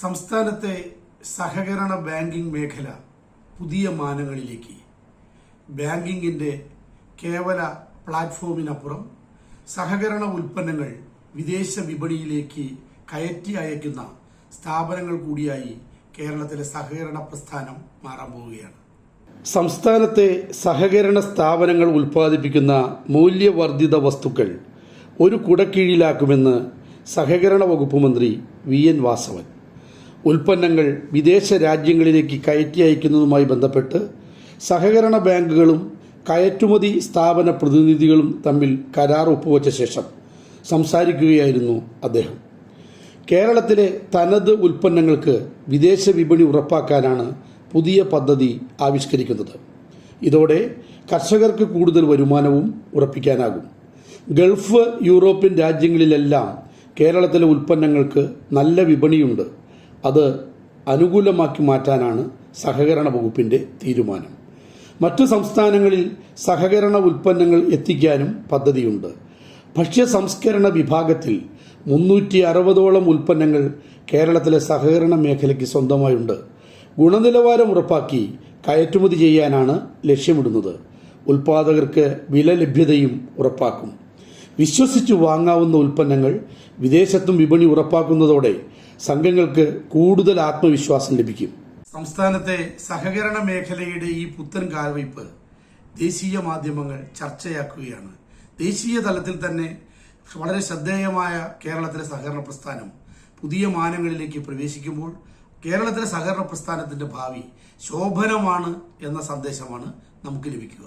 സംസ്ഥാനത്തെ സഹകരണ ബാങ്കിംഗ് മേഖല പുതിയ മാനങ്ങളിലേക്ക്. ബാങ്കിങ്ങിന്റെ കേവല പ്ലാറ്റ്ഫോമിനപ്പുറം സഹകരണ ഉൽപ്പന്നങ്ങൾ വിദേശ വിപണിയിലേക്ക് കയറ്റി അയക്കുന്ന സ്ഥാപനങ്ങൾ കൂടിയായി കേരളത്തിലെ സഹകരണ പ്രസ്ഥാനം മാറാൻ പോവുകയാണ്. സംസ്ഥാനത്തെ സഹകരണ സ്ഥാപനങ്ങൾ ഉൽപ്പാദിപ്പിക്കുന്ന മൂല്യവർദ്ധിത വസ്തുക്കൾ ഒരു കുടക്കീഴിലാക്കുമെന്ന് സഹകരണ വകുപ്പ് മന്ത്രി വി എൻ വാസവൻ. ഉൽപ്പന്നങ്ങൾ വിദേശ രാജ്യങ്ങളിലേക്ക് കയറ്റി അയക്കുന്നതുമായി ബന്ധപ്പെട്ട് സഹകരണ ബാങ്കുകളും കയറ്റുമതി സ്ഥാപന പ്രതിനിധികളും തമ്മിൽ കരാർ ഒപ്പുവച്ച ശേഷം സംസാരിക്കുകയായിരുന്നു അദ്ദേഹം. കേരളത്തിലെ തനത് ഉൽപ്പന്നങ്ങൾക്ക് വിദേശ വിപണി ഉറപ്പാക്കാനാണ് പുതിയ പദ്ധതി ആവിഷ്കരിക്കുന്നത്. ഇതോടെ കർഷകർക്ക് കൂടുതൽ വരുമാനവും ഉറപ്പിക്കാനാകും. ഗൾഫ് യൂറോപ്യൻ രാജ്യങ്ങളിലെല്ലാം കേരളത്തിലെ ഉൽപ്പന്നങ്ങൾക്ക് നല്ല വിപണിയുണ്ട്. അത് അനുകൂലമാക്കി മാറ്റാനാണ് സഹകരണ വകുപ്പിന്റെ തീരുമാനം. മറ്റ് സംസ്ഥാനങ്ങളിൽ സഹകരണ ഉൽപ്പന്നങ്ങൾ എത്തിക്കാനും പദ്ധതിയുണ്ട്. ഭക്ഷ്യ സംസ്കരണ വിഭാഗത്തിൽ മുന്നൂറ്റി അറുപതോളം ഉൽപ്പന്നങ്ങൾ കേരളത്തിലെ സഹകരണ മേഖലയ്ക്ക് സ്വന്തമായുണ്ട്. ഗുണനിലവാരം ഉറപ്പാക്കി കയറ്റുമതി ചെയ്യാനാണ് ലക്ഷ്യമിടുന്നത്. ഉൽപാദകർക്ക് വില ലഭ്യതയും ഉറപ്പാക്കും. വിശ്വസിച്ചു വാങ്ങാവുന്ന ഉൽപ്പന്നങ്ങൾ വിദേശത്തും വിപണി ഉറപ്പാക്കുന്നതോടെ സംഘങ്ങൾക്ക് കൂടുതൽ ആത്മവിശ്വാസം ലഭിക്കും. സംസ്ഥാനത്തെ സഹകരണ മേഖലയുടെ ഈ പുത്തൻ കാൽവയ്പ് ദേശീയ മാധ്യമങ്ങൾ ചർച്ചയാക്കുകയാണ്. ദേശീയ തലത്തിൽ തന്നെ വളരെ ശ്രദ്ധേയമായ കേരളത്തിലെ സഹകരണ പ്രസ്ഥാനം പുതിയ മാനങ്ങളിലേക്ക് പ്രവേശിക്കുമ്പോൾ കേരളത്തിലെ സഹകരണ പ്രസ്ഥാനത്തിന്റെ ഭാവി ശോഭനമാണ് എന്ന സന്ദേശമാണ് നമുക്ക് ലഭിക്കുക.